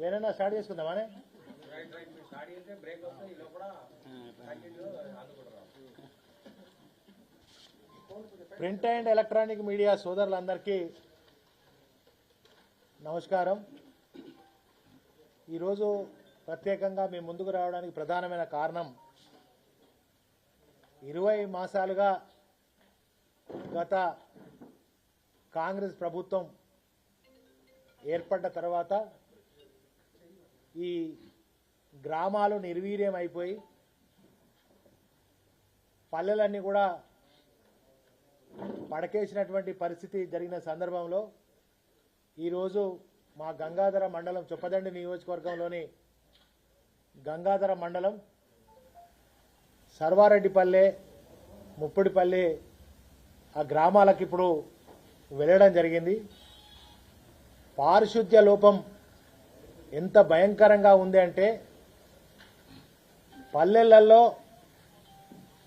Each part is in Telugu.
వేరేనా స్టార్ట్ చేసుకుందామానే? ప్రింట్ అండ్ ఎలక్ట్రానిక్ మీడియా సోదరులందరికీ నమస్కారం. ఈరోజు ప్రత్యేకంగా మీ ముందుకు రావడానికి ప్రధానమైన కారణం ఇరవై మాసాలుగా గత కాంగ్రెస్ ప్రభుత్వం ఏర్పడ్డ తర్వాత ఈ గ్రామాలు నిర్వీర్యం అయిపోయి పల్లెలన్నీ కూడా పడకేసినటువంటి పరిస్థితి జరిగిన సందర్భంలో ఈరోజు మా గంగాధర మండలం చొప్పదండి నియోజకవర్గంలోని గంగాధర మండలం సర్వారెడ్డిపల్లె ముప్పుడిపల్లి ఆ గ్రామాలకు ఇప్పుడు వెళ్ళడం జరిగింది. పారిశుద్ధ్య లోపం ఎంత భయంకరంగా ఉంది అంటే పల్లెలలో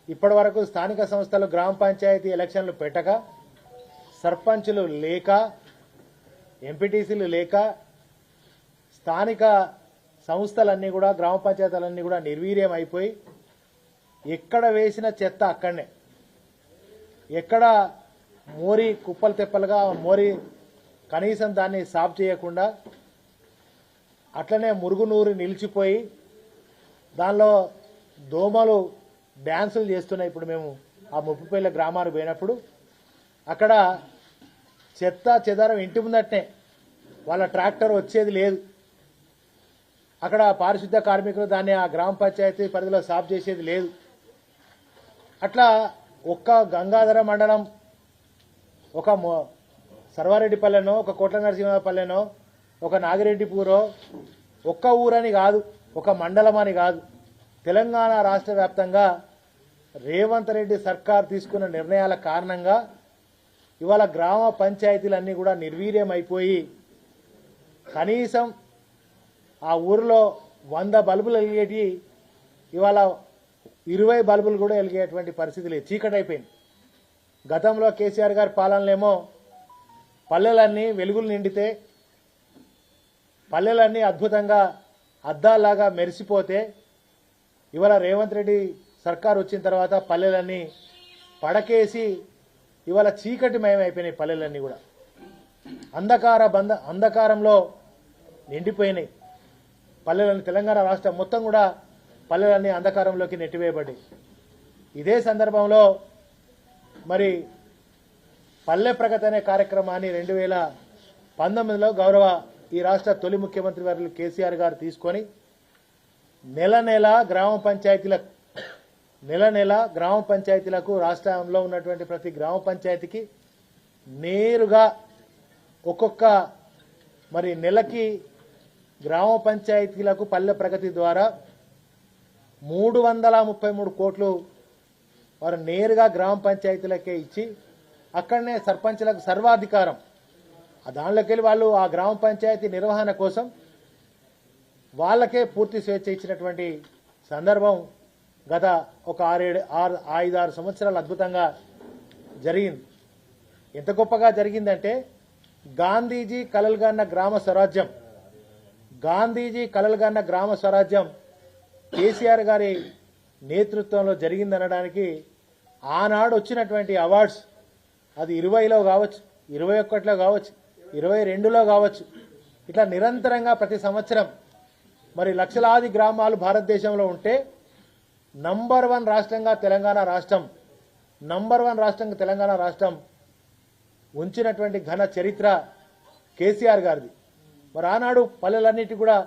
ఇప్పటి వరకు స్థానిక సంస్థలు గ్రామ పంచాయతీ ఎలక్షన్లు పెట్టక సర్పంచులు లేక ఎంపీటీసీలు లేక స్థానిక సంస్థలన్నీ కూడా గ్రామ పంచాయతీలన్నీ కూడా నిర్వీర్యం అయిపోయి ఎక్కడ వేసిన చెత్త అక్కడనే. ఎక్కడ మోరి కుప్పలు తెప్పలుగా మోరి కనీసం దాన్ని సాఫ్ చేయకుండా అట్లనే మురుగునూరు నిలిచిపోయి దానిలో దోమలు డ్యాన్సులు చేస్తున్నాయి. ఇప్పుడు మేము ఆ ముప్పిపల్లి గ్రామానికి పోయినప్పుడు అక్కడ చెత్త చెదారం ఇంటి ముందటనే వాళ్ళ ట్రాక్టర్ వచ్చేది లేదు. అక్కడ పారిశుద్ధ్య కార్మికులు దాన్ని ఆ గ్రామ పంచాయతీ పరిధిలో సాఫ్ చేసేది లేదు. అట్లా ఒక్క గంగాధర మండలం ఒక సర్వారెడ్డిపల్లెనో ఒక కోట్ల నరసింహపల్లెనో ఒక నాగిరెడ్డిపూరో ఒక్క ఊరని కాదు ఒక మండలం అని కాదు. తెలంగాణ రాష్ట్ర వ్యాప్తంగా రేవంత్ రెడ్డి సర్కార్ తీసుకున్న నిర్ణయాల కారణంగా ఇవాళ గ్రామ పంచాయతీలన్నీ కూడా నిర్వీర్యం అయిపోయి కనీసం ఆ ఊరిలో వంద బల్బులు వెలిగేటి ఇవాళ ఇరవై బల్బులు కూడా వెలిగేటువంటి పరిస్థితి లేదు. చీకటైపోయింది. గతంలో కేసీఆర్ గారి పాలనలేమో పల్లెలన్నీ వెలుగులు నిండితే పల్లెలన్నీ అద్భుతంగా అద్దాలాగా మెరిసిపోతే ఇవాళ రేవంత్ రెడ్డి సర్కార్ వచ్చిన తర్వాత పల్లెలన్నీ పడకేసి ఇవాళ చీకటిమయమైపోయినాయి పల్లెలన్నీ కూడా. అంధకార బంధ అంధకారంలో నిండిపోయినాయి. పల్లెలన్నీ తెలంగాణ రాష్ట్రం మొత్తం కూడా పల్లెలన్నీ అంధకారంలోకి నెట్టివేయబడి ఇదే సందర్భంలో మరి పల్లె ప్రగతి అనే కార్యక్రమాన్ని రెండు వేల పంతొమ్మిదిలో గౌరవ ఈ రాష్ట్ర తొలి ముఖ్యమంత్రి వర్యులు కేసీఆర్ గారు తీసుకొని నెల నెల గ్రామ పంచాయతీల నెల నెల గ్రామ పంచాయతీలకు రాష్ట్రంలో ఉన్నటువంటి ప్రతి గ్రామ పంచాయతీకి నేరుగా ఒక్కొక్క మరి నెలకి గ్రామ పంచాయతీలకు పల్లె ప్రగతి ద్వారా మూడు వందల ముప్పై మూడు కోట్లు వారు నేరుగా గ్రామ పంచాయతీలకే ఇచ్చి అక్కడనే సర్పంచ్లకు సర్వాధికారం దానిలోకెళ్ళి వాళ్ళు ఆ గ్రామ పంచాయతీ నిర్వహణ కోసం వాళ్ళకే పూర్తి స్వేచ్ఛ ఇచ్చినటువంటి సందర్భం గత ఒక ఆరేడు ఆరు ఐదు ఆరు సంవత్సరాలు అద్భుతంగా జరిగింది. ఎంత గొప్పగా జరిగిందంటే గాంధీజీ కలలుగన్న గ్రామ స్వరాజ్యం గాంధీజీ కలలుగన్న గ్రామ స్వరాజ్యం కేసీఆర్ గారి నేతృత్వంలో జరిగిందనడానికి ఆనాడు వచ్చినటువంటి అవార్డ్స్ అది ఇరవైలో కావచ్చు ఇరవై ఒక్కటిలో కావచ్చు ఇరవై రెండులో కావచ్చు. ఇట్లా నిరంతరంగా ప్రతి సంవత్సరం మరి లక్షలాది గ్రామాలు భారతదేశంలో ఉంటే నంబర్ వన్ రాష్ట్రంగా తెలంగాణ రాష్ట్రం నంబర్ వన్ రాష్ట్రంగా తెలంగాణ రాష్ట్రం ఉంచినటువంటి ఘన చరిత్ర కేసీఆర్ గారిది. మరి ఆనాడు పల్లెలన్నిటి కూడా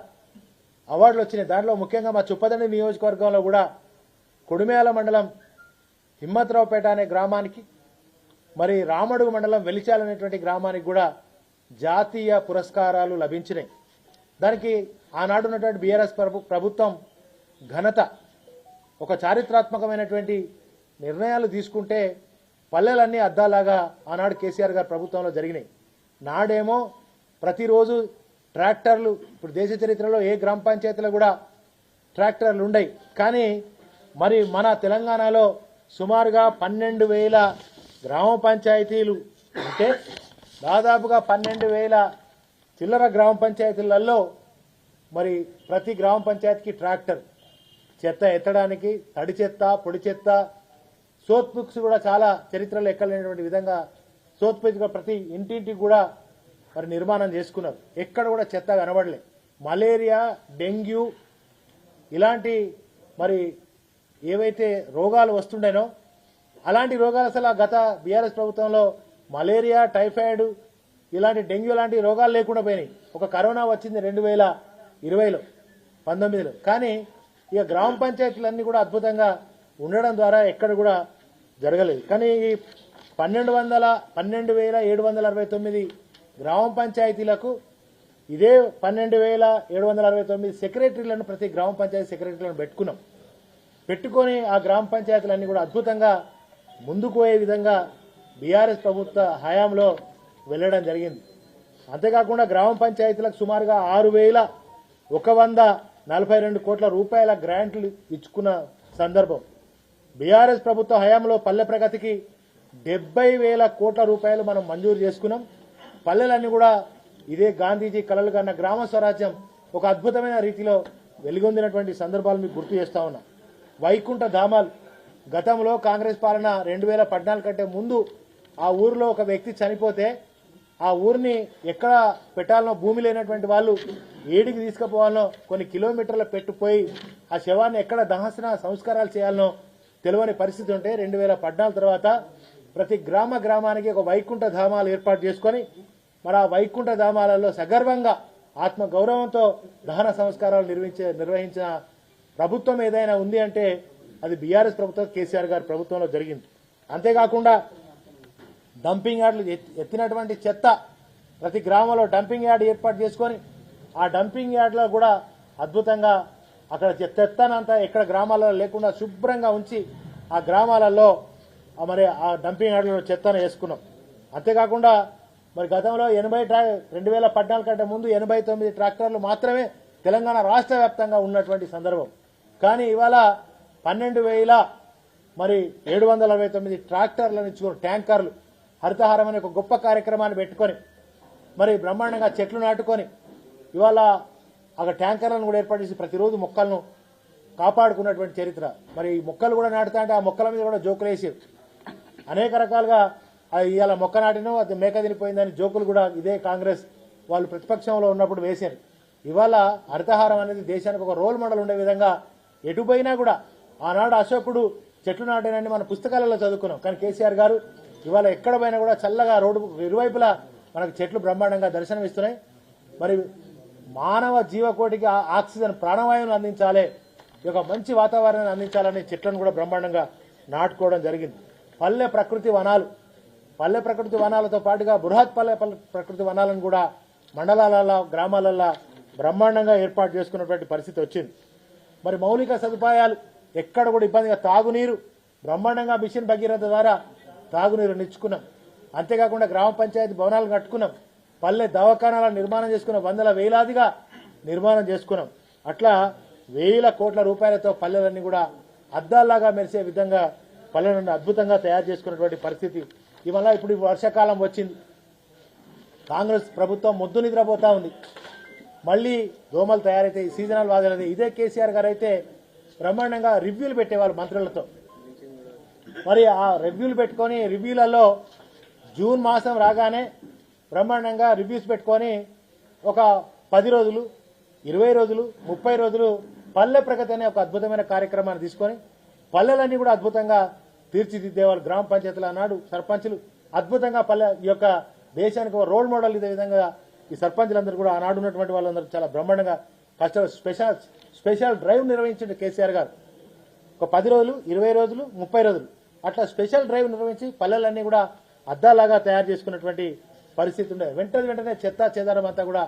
అవార్డులు వచ్చినాయి. దాంట్లో ముఖ్యంగా మా చుప్పదండి నియోజకవర్గంలో కూడా కొడుమేల మండలం హిమ్మత్రావుపేట అనే గ్రామానికి మరి రామడుగు మండలం వెలిచాలనేటువంటి గ్రామానికి కూడా జాతీయ పురస్కారాలు లభించినాయి. దానికి ఆనాడు ఉన్నటువంటి బీఆర్ఎస్ ప్రభుత్వం ఘనత ఒక చారిత్రాత్మకమైనటువంటి నిర్ణయాలు తీసుకుంటే పల్లెలన్నీ అద్దాలాగా ఆనాడు కేసీఆర్ గారి ప్రభుత్వంలో జరిగినాయి. నాడేమో ప్రతిరోజు ట్రాక్టర్లు ఇప్పుడు దేశ చరిత్రలో ఏ గ్రామ పంచాయతీలో కూడా ట్రాక్టర్లు ఉండయి. కానీ మరి మన తెలంగాణలో సుమారుగా పన్నెండు వేల గ్రామ పంచాయతీలు ఉంటే దాదాపుగా పన్నెండు వేల చిల్లర గ్రామ పంచాయతీలలో మరి ప్రతి గ్రామ పంచాయతీకి ట్రాక్టర్. చెత్త ఎత్తడానికి తడి చెత్త పొడి చెత్త సోత్ బుక్స్ కూడా చాలా చరిత్రలో ఎక్కలేనటువంటి విధంగా సోత్ ప్రతి ఇంటింటికి కూడా మరి నిర్మాణం చేసుకున్నారు. ఎక్కడ కూడా చెత్త కనబడలే. మలేరియా డెంగ్యూ ఇలాంటి మరి ఏవైతే రోగాలు వస్తుండేనో అలాంటి రోగాలు అసలు గత బీఆర్ఎస్ ప్రభుత్వంలో మలేరియా టైఫాయిడ్ ఇలాంటి డెంగ్యూ లాంటి రోగాలు లేకుండా పోయినాయి. ఒక కరోనా వచ్చింది రెండు వేల ఇరవైలో పంతొమ్మిదిలో. కానీ ఇక గ్రామ పంచాయతీలన్నీ కూడా అద్భుతంగా ఉండడం ద్వారా ఎక్కడ కూడా జరగలేదు. కానీ ఈ పన్నెండు వందల పన్నెండు వేల ఏడు వందల అరవై తొమ్మిది గ్రామ పంచాయతీలకు ఇదే పన్నెండు వేల ఏడు వందల అరవై తొమ్మిది సెక్రటరీలను ప్రతి గ్రామ పంచాయతీ సెక్రటరీలను పెట్టుకున్నాం. పెట్టుకొని ఆ గ్రామ పంచాయతీలన్నీ కూడా అద్భుతంగా ముందుకు పోయే విధంగా బీఆర్ఎస్ ప్రభుత్వ హయాంలో వెళ్ళడం జరిగింది. అంతేకాకుండా గ్రామ పంచాయతీలకు సుమారుగా ఆరు వేల ఒక వంద నలభై రెండు కోట్ల రూపాయల గ్రాంట్లు ఇచ్చుకున్న సందర్భం. బీఆర్ఎస్ ప్రభుత్వ హయాంలో పల్లె ప్రగతికి డెబ్బై వేల కోట్ల రూపాయలు మనం మంజూరు చేసుకున్నాం. పల్లెలన్నీ కూడా ఇదే గాంధీజీ కలలు కన్న గ్రామ స్వరాజ్యం ఒక అద్భుతమైన రీతిలో వెలుగొందినటువంటి సందర్భాలు మీకు గుర్తు చేస్తా ఉన్నా. వైకుంఠ ధామాలు. గతంలో కాంగ్రెస్ పాలన రెండు వేల పద్నాలుగు కంటే ముందు ఆ ఊరిలో ఒక వ్యక్తి చనిపోతే ఆ ఊరిని ఎక్కడ పెట్టాలనో భూమి లేనటువంటి వాళ్ళు ఏడికి తీసుకుపోవాలనో కొన్ని కిలోమీటర్ల పెట్టుపోయి ఆ శవాన్ని ఎక్కడ దహసన సంస్కారాలు చేయాలనో తెలియని పరిస్థితి ఉంటే రెండు వేల పద్నాలుగు తర్వాత ప్రతి గ్రామ గ్రామానికి ఒక వైకుంఠ ధామాలు ఏర్పాటు చేసుకొని మరి ఆ వైకుంఠ ధామాలలో సగర్వంగా ఆత్మ గౌరవంతో దహన సంస్కారాలు నిర్వహించే నిర్వహించిన ప్రభుత్వం ఏదైనా ఉంది అంటే అది బీఆర్ఎస్ ప్రభుత్వం కేసీఆర్ గారి ప్రభుత్వంలో జరిగింది. అంతేకాకుండా డంపింగ్ యార్డులు ఎత్తినటువంటి చెత్త ప్రతి గ్రామంలో డంపింగ్ యార్డ్ ఏర్పాటు చేసుకొని ఆ డంపింగ్ యార్డ్లో కూడా అద్భుతంగా అక్కడ చెత్తనంతా ఎక్కడ గ్రామాలలో లేకుండా శుభ్రంగా ఉంచి ఆ గ్రామాలలో మరి ఆ డంపింగ్ యార్డులో చెత్తను వేసుకున్నాం. అంతేకాకుండా మరి గతంలో ఎనభై ట్రా రెండు వేల పద్నాలుగు కంటే ముందు ఎనభై తొమ్మిది ట్రాక్టర్లు మాత్రమే తెలంగాణ రాష్ట్ర వ్యాప్తంగా ఉన్నటువంటి సందర్భం. కానీ ఇవాళ పన్నెండు వేల మరి ఏడు వందల అరవై తొమ్మిది ట్రాక్టర్లను ఇచ్చుకున్న ట్యాంకర్లు హరితహారం అనే ఒక గొప్ప కార్యక్రమాన్ని పెట్టుకొని మరి బ్రహ్మాండంగా చెట్లు నాటుకొని ఇవాళ అక్కడ ట్యాంకర్లను కూడా ఏర్పాటు చేసి ప్రతిరోజు మొక్కలను కాపాడుకున్నటువంటి చరిత్ర. మరి ఈ మొక్కలు కూడా నాటుతా అంటే ఆ మొక్కల మీద కూడా జోకులు వేసి అనేక రకాలుగా ఇవాళ మొక్క నాటినో అది మేక తినిపోయిందని జోకులు కూడా ఇదే కాంగ్రెస్ వాళ్ళు ప్రతిపక్షంలో ఉన్నప్పుడు వేశారు ఇవాళ హరితహారం అనేది దేశానికి ఒక రోల్ మోడల్ ఉండే విధంగా ఎటుపోయినా కూడా ఆనాడు అశోకుడు చెట్లు నాటేనని మన పుస్తకాలలో చదువుకున్నాం. కానీ కేసీఆర్ గారు ఇవాళ ఎక్కడ పోయినా కూడా చల్లగా రోడ్డు ఇరువైపులా మనకు చెట్లు బ్రహ్మాండంగా దర్శనమిస్తున్నాయి. మరి మానవ జీవకోటికి ఆ ఆక్సిజన్ ప్రాణవాయువును అందించాలి ఈ యొక్క మంచి వాతావరణాన్ని అందించాలని చెట్లను కూడా బ్రహ్మాండంగా నాటుకోవడం జరిగింది. పల్లె ప్రకృతి వనాలు పల్లె ప్రకృతి వనాలతో పాటుగా బృహత్ పల్లె పల్లె ప్రకృతి వనాలను కూడా మండలాలలో గ్రామాలలో బ్రహ్మాండంగా ఏర్పాటు చేసుకున్నటువంటి పరిస్థితి వచ్చింది. మరి మౌలిక సదుపాయాలు ఎక్కడ కూడా ఇబ్బందిగా తాగునీరు బ్రహ్మాండంగా మిషన్ భగీరథ ద్వారా తాగునీరు ఇచ్చుకున్నాం. అంతేకాకుండా గ్రామ పంచాయతీ భవనాలు కట్టుకున్నాం. పల్లె దవాఖానాల నిర్మాణం చేసుకున్నాం వందల వేలాదిగా నిర్మాణం చేసుకున్నాం. అట్లా వేల కోట్ల రూపాయలతో పల్లెలన్నీ కూడా అద్దాల్లాగా మెరిసే విధంగా పల్లెలను అద్భుతంగా తయారు చేసుకున్నటువంటి పరిస్థితి. ఇవల్ల ఇప్పుడు వర్షాకాలం వచ్చింది. కాంగ్రెస్ ప్రభుత్వం ముద్దు నిద్రపోతా ఉంది. మళ్ళీ దోమలు తయారైతే సీజనల్ వాదనది ఇదే కేసీఆర్ గారు అయితే బ్రహ్మాండంగా రివ్యూలు పెట్టేవాళ్ళు మంత్రులతో. మరి ఆ రివ్యూలు పెట్టుకొని రివ్యూలలో జూన్ మాసం రాగానే బ్రహ్మాండంగా రివ్యూస్ పెట్టుకొని ఒక పది రోజులు ఇరవై రోజులు ముప్పై రోజులు పల్లె ప్రగతి అనే ఒక అద్భుతమైన కార్యక్రమాన్ని తీసుకొని పల్లెలన్నీ కూడా అద్భుతంగా తీర్చిదిద్దేవాళ్ళు గ్రామ పంచాయతీలు అన్నాడు సర్పంచులు. అద్భుతంగా పల్లె ఈ యొక్క దేశానికి ఒక రోల్ మోడల్ ఇదే విధంగా ఈ సర్పంచులందరూ కూడా ఆనాడు ఉన్నటువంటి వాళ్ళందరూ చాలా బ్రహ్మాండంగా కష్ట స్పెషల్ స్పెషల్ డ్రైవ్ నిర్వహించండి కేసీఆర్ గారు. ఒక పది రోజులు ఇరవై రోజులు ముప్పై రోజులు. అట్లా స్పెషల్ డ్రైవ్ నిర్వహించి పల్లెలన్నీ కూడా అద్దాలాగా తయారు చేసుకున్నటువంటి పరిస్థితి ఉండే. వెంటనే వెంటనే చెత్త చెదారం అంతా కూడా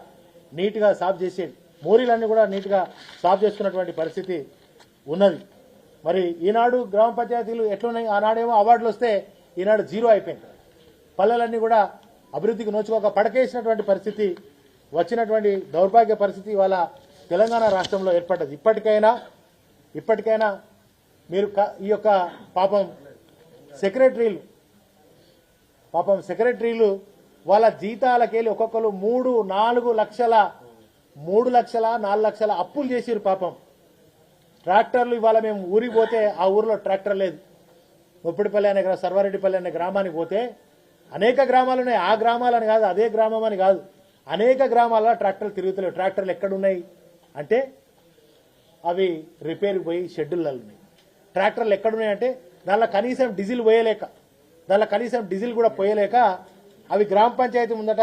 నీట్గా సాఫ్ చేసేది మోరీలన్నీ కూడా నీట్గా సాఫ్ చేసుకున్నటువంటి పరిస్థితి ఉన్నది. మరి ఈనాడు గ్రామ పంచాయతీలు ఎట్లున్నాయి? ఆనాడేమో అవార్డులు వస్తే ఈనాడు జీరో అయిపోయింది. పల్లెలన్నీ కూడా అభివృద్ధికి నోచుకోక పడకేసినటువంటి పరిస్థితి వచ్చినటువంటి దౌర్భాగ్య పరిస్థితి ఇవాళ తెలంగాణ రాష్ట్రంలో ఏర్పడ్డది. ఇప్పటికైనా ఇప్పటికైనా మీరు ఈ యొక్క పాపం సెక్రటరీలు. పాపం సెక్రటరీలు వాళ్ళ జీతాలకెళ్ళి ఒక్కొక్కరు మూడు నాలుగు లక్షల మూడు లక్షల నాలుగు లక్షల అప్పులు చేసిరు పాపం. ట్రాక్టర్లు ఇవాళ మేము ఊరికి పోతే ఆ ఊరిలో ట్రాక్టర్ లేదు. ముప్పిడిపల్లి అనే సర్వారెడ్డిపల్లి అనే గ్రామానికి పోతే అనేక గ్రామాలు ఉన్నాయి. ఆ గ్రామాలని కాదు అదే గ్రామం అని కాదు. అనేక గ్రామాల్లో ట్రాక్టర్లు తిరుగుతలేవు. ట్రాక్టర్లు ఎక్కడున్నాయి? అంటే అవి రిపేర్కి పోయి షెడ్యూల్లో ఉన్నాయి. ట్రాక్టర్లు ఎక్కడున్నాయంటే దానిలో కనీసం డీజిల్ పోయలేక దానిలో కనీసం డీజిల్ కూడా పోయలేక అవి గ్రామ పంచాయతీ ముందట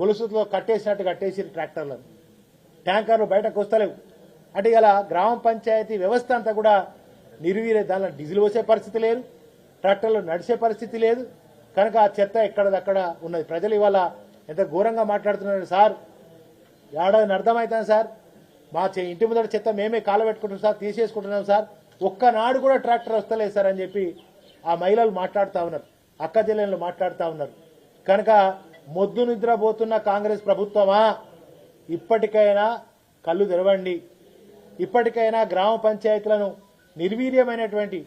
గొలుసుతో కట్టేసినట్టు కట్టేసి ట్రాక్టర్లను. ట్యాంకర్లు బయటకు వస్తలేవు. అంటే ఇలా గ్రామ పంచాయతీ వ్యవస్థ అంతా కూడా నిర్వీరే దానిలో డీజిల్ పోసే పరిస్థితి లేదు ట్రాక్టర్లు నడిచే పరిస్థితి లేదు. కనుక ఆ చెత్త ఎక్కడదక్కడ ఉన్నది. ప్రజలు ఇవాళ ఎంత ఘోరంగా మాట్లాడుతున్నారు సార్? ఏడాది అర్థమవుతాను సార్. మా ఇంటి ముందర చెత్త మేమే కాలబెట్టుకుంటున్నాం సార్ తీసేసుకుంటున్నాం సార్. ఒక్కనాడు కూడా ట్రాక్టర్ వస్తలేదు సార్ అని చెప్పి ఆ మహిళలు మాట్లాడుతూ ఉన్నారు. అక్క చెల్లెళ్ళు మాట్లాడుతూ ఉన్నారు. కనుక మొద్దు నిద్రపోతున్న కాంగ్రెస్ ప్రభుత్వమా? ఇప్పటికైనా కళ్ళు తెరవండి. ఇప్పటికైనా గ్రామ పంచాయతీలను నిర్వీర్యమైనటువంటి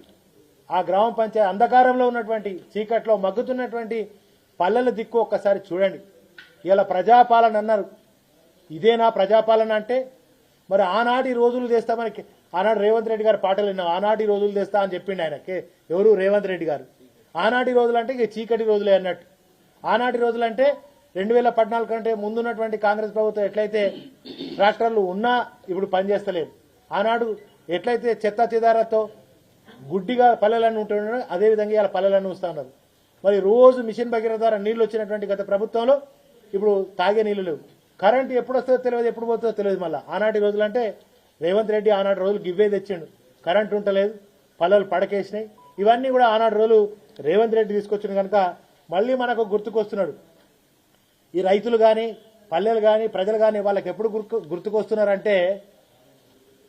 ఆ గ్రామ పంచాయతీ అంధకారంలో ఉన్నటువంటి చీకట్లో మగ్గుతున్నటువంటి పల్లెల దిక్కు ఒక్కసారి చూడండి. ఇలా ప్రజాపాలన అన్నారు. ఇదేనా ప్రజాపాలన అంటే మరి ఆనాటి రోజులు చేస్తామని ఆనాడు రేవంత్ రెడ్డి గారు పాటలు విన్నాం ఆనాటి రోజులు తెస్తా అని చెప్పిండు ఆయనకే ఎవరు? రేవంత్ రెడ్డి గారు. ఆనాటి రోజులు అంటే ఇక చీకటి రోజులే అన్నట్టు. ఆనాటి రోజులు అంటే రెండు వేల పద్నాలుగు కంటే ముందున్నటువంటి కాంగ్రెస్ ప్రభుత్వం ఎట్లయితే ట్రాక్టర్లు ఉన్నా ఇప్పుడు పనిచేస్తలేదు ఆనాడు ఎట్లయితే చెత్త చెదారతో గుడ్డిగా పల్లెలను ఉంటున్నాడు అదే విధంగా ఇలా పల్లెలను ఉంస్తా ఉన్నారు మరి రోజు మిషన్ భగీరథ ద్వారా నీళ్ళు వచ్చినటువంటి గత ప్రభుత్వంలో ఇప్పుడు తాగే నీళ్ళు లేవు. కరెంటు ఎప్పుడు వస్తుందో తెలియదు ఎప్పుడు పోతుందో తెలియదు మళ్ళీ. ఆనాటి రోజులు అంటే రేవంత్ రెడ్డి ఆనాటి రోజులు గివ్వే తెచ్చిండు. కరెంట్ ఉంటలేదు పల్లెలు పడకేసినాయి. ఇవన్నీ కూడా ఆనాటి రోజులు రేవంత్ రెడ్డి తీసుకొచ్చిన కనుక మళ్ళీ మనకు గుర్తుకొస్తున్నాడు. ఈ రైతులు కానీ పల్లెలు కానీ ప్రజలు కానీ వాళ్ళకి ఎప్పుడు గుర్తు గుర్తుకొస్తున్నారంటే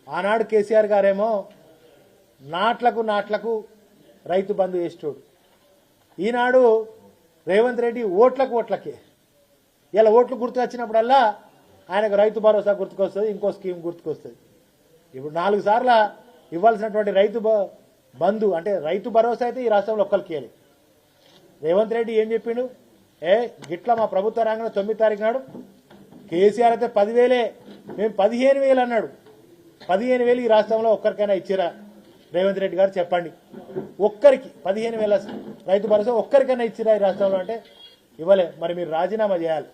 ఆనాడు కేసీఆర్ గారేమో నాట్లకు నాట్లకు రైతు బంధు చేసేటోడు ఈనాడు రేవంత్ రెడ్డి ఓట్లకు ఓట్లకే. ఇలా ఓట్లు గుర్తు వచ్చినప్పుడల్లా ఆయనకు రైతు భరోసా గుర్తుకొస్తుంది ఇంకో స్కీమ్ గుర్తుకొస్తుంది. ఇప్పుడు నాలుగు సార్లు ఇవ్వాల్సినటువంటి రైతు బ- బంధు అంటే రైతు భరోసా అయితే ఈ రాష్ట్రంలో ఒక్కరికి ఇవ్వాలి రేవంత్ రెడ్డి ఏం చెప్పిండు? ఏ గిట్ల మా ప్రభుత్వ రంగంలో తొమ్మిది తారీఖు నాడు కేసీఆర్ అయితే పదివేలే మేము పదిహేను వేలు అన్నాడు. పదిహేను వేలు ఈ రాష్ట్రంలో ఒక్కరికైనా ఇచ్చిరా? రేవంత్ రెడ్డి గారు చెప్పండి. ఒక్కరికి పదిహేను వేల రైతు భరోసా ఒక్కరికైనా ఇచ్చిరా ఈ రాష్ట్రంలో అంటే? ఇవ్వలే. మరి మీరు రాజీనామా చేయాలి.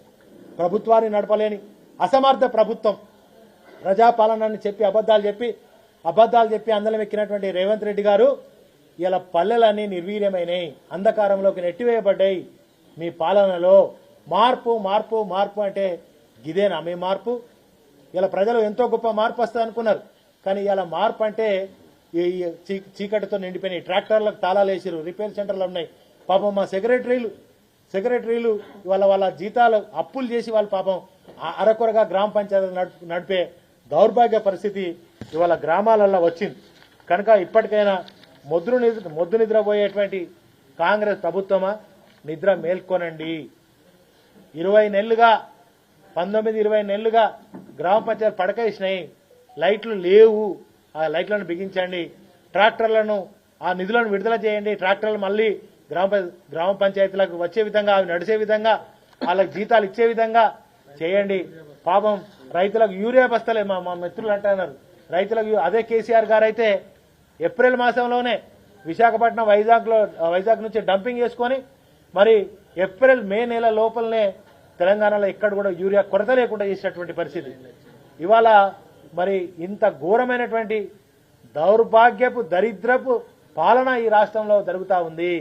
ప్రభుత్వాన్ని నడపలేని అసమర్థ ప్రభుత్వం. ప్రజాపాలనని చెప్పి అబద్ధాలు చెప్పి అబద్ధాలు చెప్పి అందలం ఎక్కినటువంటి రేవంత్ రెడ్డి గారు ఇలా పల్లెలన్నీ నిర్వీర్యమైనవి అంధకారంలోకి నెట్టివేయబడ్డాయి. మీ పాలనలో మార్పు మార్పు మార్పు అంటే గిదేనా మీ మార్పు? ఇలా ప్రజలు ఎంతో గొప్ప మార్పు వస్తుంది అనుకున్నారు కానీ ఇలా మార్పు అంటే ఈ చీకటితో నిండిపోయినాయి. ట్రాక్టర్లకు తాళాలు వేసారు రిపేర్ సెంటర్లు ఉన్నాయి. పాపం మా సెక్రటరీలు సెక్రటరీలు వాళ్ళ వాళ్ళ జీతాలు అప్పులు చేసి వాళ్ళ పాపం ఆ అరకొరగా గ్రామ పంచాయతీ నడిపే దౌర్భాగ్య పరిస్థితి ఇవాళ గ్రామాలలో వచ్చింది. కనుక ఇప్పటికైనా మొద్దు నిద్ర మొద్దు నిద్రపోయేటువంటి కాంగ్రెస్ ప్రభుత్వమా? నిద్ర మేల్కొనండి. ఇరవై నెలలుగా పంతొమ్మిది ఇరవై నెలలుగా గ్రామ పంచాయతీ పడకేసినాయి. లైట్లు లేవు. ఆ లైట్లను బిగించండి. ట్రాక్టర్లను ఆ నిధులను విడుదల చేయండి. ట్రాక్టర్లు మళ్ళీ గ్రామ గ్రామ పంచాయతీలకు వచ్చే విధంగా అవి నడిచే విధంగా వాళ్ళకి జీతాలు ఇచ్చే విధంగా చేయండి. పాపం రైతులకు యూరియా బస్తలే మా మా మిత్రులు అంటున్నారు. రైతులకు అదే కేసీఆర్ గారు అయితే ఏప్రిల్ మాసంలోనే విశాఖపట్నం వైజాగ్లో వైజాగ్ నుంచి డంపింగ్ చేసుకొని మరి ఏప్రిల్ మే నెల లోపలనే తెలంగాణలో ఎక్కడ కూడా యూరియా కొరత లేకుండా చేసినటువంటి పరిస్థితి. ఇవాళ మరి ఇంత ఘోరమైనటువంటి దౌర్భాగ్యపు దరిద్రపు పాలన ఈ రాష్ట్రంలో జరుగుతూ ఉంది.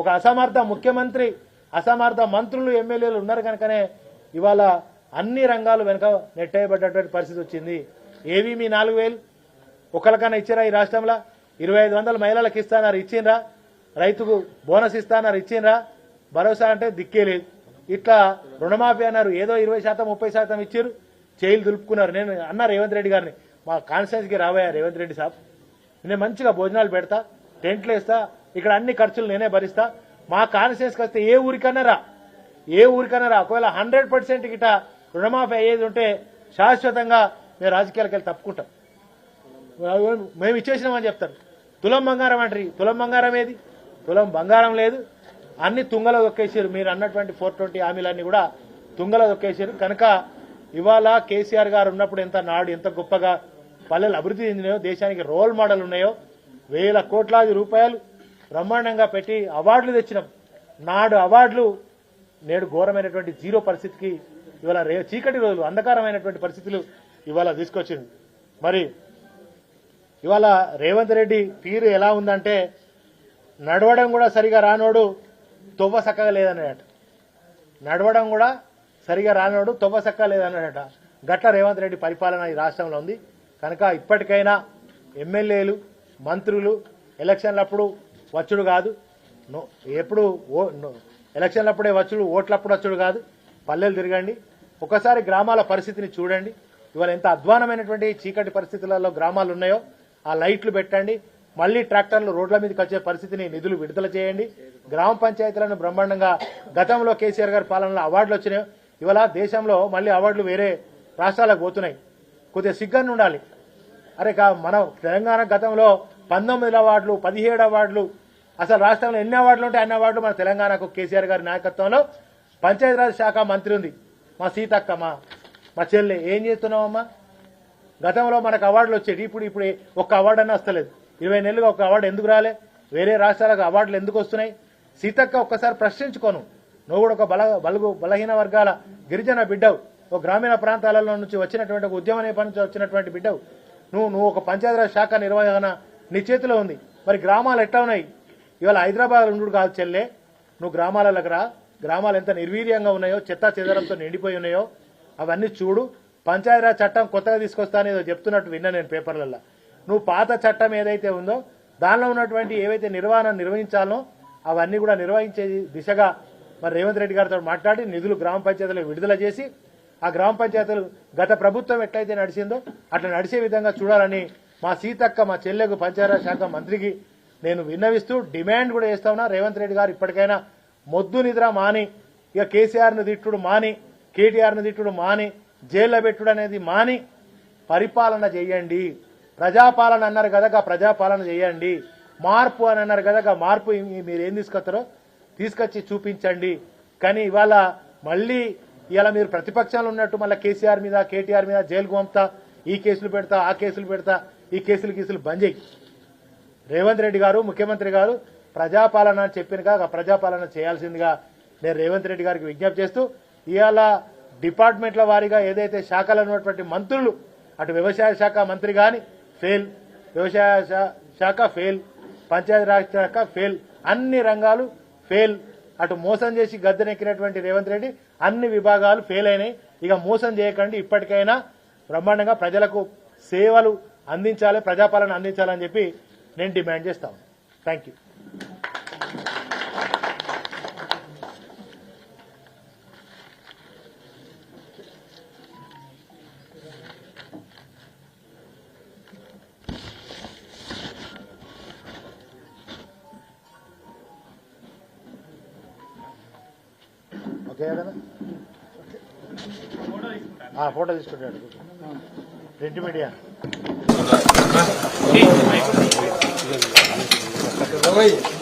ఒక అసమర్థ ముఖ్యమంత్రి అసమర్థ మంత్రులు ఎమ్మెల్యేలు ఉన్నారు కనుకనే ఇవాళ అన్ని రంగాలు వెనుక నెట్టేయబడ్డటువంటి పరిస్థితి వచ్చింది. ఏవి మీ నాలుగు వేలు? ఒకరికన్నా ఇచ్చారా ఈ రాష్ట్రంలో? ఇరవై ఐదు వందల మహిళలకు ఇస్తానారు ఇచ్చిండ్రా? రైతుకు బోనస్ ఇస్తానారు ఇచ్చిండ్రా? భరోసా అంటే దిక్కే లేదు. ఇట్లా రుణమాఫీ అన్నారు ఏదో ఇరవై శాతం ముప్పై శాతం ఇచ్చారు చేయిలు దులుపుకున్నారు. నేను అన్న రేవంత్ రెడ్డి గారిని మా కాన్స్టిట్యూన్సీకి రాబోయా రేవంత్ రెడ్డి సాబ్. నేను మంచిగా భోజనాలు పెడతా టెంట్లు వేస్తా ఇక్కడ అన్ని ఖర్చులు నేనే భరిస్తా. మా కాన్స్టిట్యూన్సీకి వస్తే ఏ ఊరికన్నా రా. ఏ ఊరికన్నా రా. ఒకవేళ హండ్రెడ్ పర్సెంట్ గిట రుణమాఫీ అయ్యేది ఉంటే శాశ్వతంగా మేము రాజకీయాలకు వెళ్ళి తప్పుకుంటాం. మేము ఇచ్చేసినామని చెప్తారు. తులం బంగారం అంటారు. తులం బంగారం ఏది? తులం బంగారం లేదు. అన్ని తుంగలో దొక్కేసారు మీరు అన్నటువంటి ఫోర్ ట్వంటీ హామీలన్నీ కూడా తుంగలో దొక్కేసారు కనుక ఇవాళ కేసీఆర్ గారు ఉన్నప్పుడు ఎంత నాడు ఎంత గొప్పగా పల్లెలు అభివృద్ధి చెందినాయో దేశానికి రోల్ మోడల్ ఉన్నాయో వేల కోట్లాది రూపాయలు బ్రహ్మాండంగా పెట్టి అవార్డులు తెచ్చినాం. నాడు అవార్డులు నేడు ఘోరమైనటువంటి జీరో పరిస్థితికి ఇవాళ రే చీకటి రోజులు అంధకారమైనటువంటి పరిస్థితులు ఇవాళ తీసుకొచ్చింది మరి ఇవాళ రేవంత్ రెడ్డి తీరు ఎలా ఉందంటే నడవడం కూడా సరిగా రానోడు తొవ్వ సక్కగా లేదన్నాడట. నడవడం కూడా సరిగా రానోడు తొవ్వ సక్కగా లేదన్నాడట. గట్ల రేవంత్ రెడ్డి పరిపాలన ఈ రాష్ట్రంలో ఉంది. కనుక ఇప్పటికైనా ఎమ్మెల్యేలు మంత్రులు ఎలక్షన్లప్పుడు వచ్చుడు కాదు. నో- ఎప్పుడు ఓ నో- ఎలక్షన్లప్పుడే వచ్చుడు ఓట్లప్పుడు వచ్చుడు కాదు. పల్లెలు తిరగండి. ఒకసారి గ్రామాల పరిస్థితిని చూడండి. ఇవాళ ఎంత అధ్వానమైనటువంటి చీకటి పరిస్థితులలో గ్రామాలు ఉన్నాయో ఆ లైట్లు పెట్టండి. మళ్ళీ ట్రాక్టర్లు రోడ్ల మీదకి వచ్చే పరిస్థితిని నిధులు విడుదల చేయండి. గ్రామ పంచాయతీలను బ్రహ్మాండంగా గతంలో కేసీఆర్ గారి పాలనలో అవార్డులు వచ్చినాయి. ఇవాళ దేశంలో మళ్ళీ అవార్డులు వేరే రాష్ట్రాలకు పోతున్నాయి. కొద్దిగా సిగ్గని ఉండాలి. అరే కా మన తెలంగాణ గతంలో పంతొమ్మిది అవార్డులు పదిహేడు అవార్డులు. అసలు రాష్ట్రంలో ఎన్ని అవార్డులు ఉంటాయి అన్ని అవార్డులు మన తెలంగాణకు కేసీఆర్ గారి నాయకత్వంలో పంచాయతీరాజ్ శాఖ మంత్రి ఉంది. మా సీతక్కమ్మ మా చెల్లె ఏం చేస్తున్నావమ్మా? గతంలో మనకు అవార్డులు వచ్చేది ఇప్పుడు ఇప్పుడు ఒక్క అవార్డు అన్న వస్తలేదు. ఇరవై నెలలుగా ఒక అవార్డు ఎందుకు రాలే? వేరే రాష్ట్రాలకు అవార్డులు ఎందుకు వస్తున్నాయి? సీతక్క ఒక్కసారి ప్రశ్నించుకోను. నువ్వు కూడా ఒక బల బలుగు బలహీన వర్గాల గిరిజన బిడ్డవు. ఒక గ్రామీణ ప్రాంతాలలో నుంచి వచ్చినటువంటి ఒక ఉద్యమ నేపథ్యం వచ్చినటువంటి బిడ్డవు. నువ్వు నువ్వు ఒక పంచాయతీరాజ్ శాఖ నిర్వహణ నీ చేతిలో ఉంది. మరి గ్రామాలు ఎట్లా ఉన్నాయి? ఇవాళ హైదరాబాద్ ఉండు కాదు చెల్లె. నువ్వు గ్రామాలకు రా. గ్రామాలు ఎంత నిర్వీర్యంగా ఉన్నాయో చెత్త చెదరంతో నిండిపోయి ఉన్నాయో అవన్నీ చూడు. పంచాయతీరాజ్ చట్టం కొత్తగా తీసుకొస్తాను ఏదో చెప్తున్నట్టు విన్నా నేను పేపర్లలో నువ్వు పాత చట్టం ఏదైతే ఉందో దానిలో ఉన్నటువంటి ఏవైతే నిర్వహణ నిర్వహించాలో అవన్నీ కూడా నిర్వహించే దిశగా మరి రేవంత్ రెడ్డి గారితో మాట్లాడి నిధులు గ్రామ పంచాయతీలకు విడుదల చేసి ఆ గ్రామ పంచాయతీలు గత ప్రభుత్వం ఎట్లయితే నడిచిందో అట్లా నడిచే విధంగా చూడాలని మా సీతక్క మా చెల్లెకు పంచాయతీరాజ్ శాఖ మంత్రికి నేను విన్నవిస్తూ డిమాండ్ కూడా చేస్తా ఉన్నా. రేవంత్ రెడ్డి గారు ఇప్పటికైనా మొద్దు నిద్ర మాని. ఇక కేసీఆర్ను తిట్టుడు మాని. కేటీఆర్ను తిట్టుడు మాని. జైల్లో పెట్టుడు అనేది మాని. పరిపాలన చేయండి. ప్రజాపాలన అన్నారు కదా ప్రజాపాలన చేయండి. మార్పు అని అన్నారు కదా మార్పు మీరు ఏం తీసుకొస్తారో తీసుకొచ్చి చూపించండి. కానీ ఇవాళ మళ్ళీ ఇవాళ మీరు ప్రతిపక్షంలో ఉన్నట్టు మళ్ళీ కేసీఆర్ మీద కేటీఆర్ మీద జైలుకు పంపుతా ఈ కేసులు పెడతా ఆ కేసులు పెడతా ఈ కేసులు కేసులు బంద్ చేయి. రేవంత్ రెడ్డి గారు ముఖ్యమంత్రి గారు ప్రజాపాలన అని చెప్పిన కాక ప్రజాపాలన చేయాల్సిందిగా నేను రేవంత్ రెడ్డి గారికి విజ్ఞప్తి చేస్తూ ఇవాళ డిపార్ట్మెంట్ల వారీగా ఏదైతే శాఖలు ఉన్నటువంటి మంత్రులు అటు వ్యవసాయ శాఖ మంత్రి కానీ ఫెయిల్ వ్యవసాయ శా- శాఖ ఫెయిల్ పంచాయతీరాజ్ శాఖ ఫెయిల్ అన్ని రంగాలు ఫెయిల్. అటు మోసం చేసి గద్దెనెక్కినటువంటి రేవంత్ రెడ్డి అన్ని విభాగాలు ఫెయిల్ అయినాయి. ఇక మోసం చేయకండి ఇప్పటికైనా బ్రహ్మాండంగా ప్రజలకు సేవలు అందించాలి ప్రజాపాలన అందించాలని చెప్పి నేను డిమాండ్ చేస్తాను థ్యాంక్ యూ ఫోటో తీసుకుంటాడు ప్రింట్ మీడియా Давай.